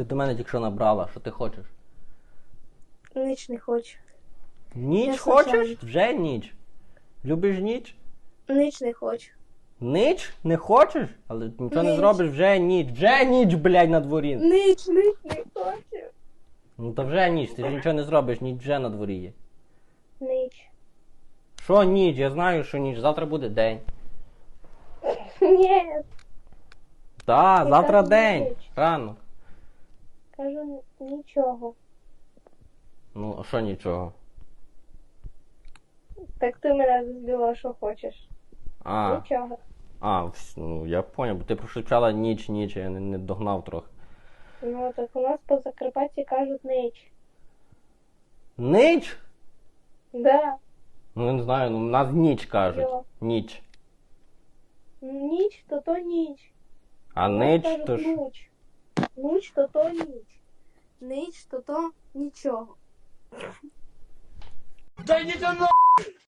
Ти до мене тільки що набрала, що ти хочеш? Ніч не хочу. Ніч Я хочеш? случайно. Вже ніч. Любиш ніч? Ніч не хочу. Ніч? Не хочеш? Але нічого не Ніч. зробиш, вже ніч. Вже ніч, блядь, на дворі. Ніч, ніч не хочу. Ну то вже ніч, ти ж нічого не зробиш, ніч вже на дворі є. Ніч. Що ніч? Я знаю, що ніч. Завтра буде день. Ні, Так, завтра кажу, день. ніч. Кажу нічого. Ну, а що нічого? Так ти мене збила, що хочеш. А, Нічого. а, вс- ну я поняв, бо ти прошучала ніч, ніч, я не, не догнав трохи. Ну так у нас по Закарпатті кажуть ніч. Ніч? Да. Ну не знаю, ну в нас ніч кажуть. Йо. Ніч. Ніч то то ніч. А ніч то ж. Нуч. Нуч то то ніч. Ніч то то нічого. Та йдіть на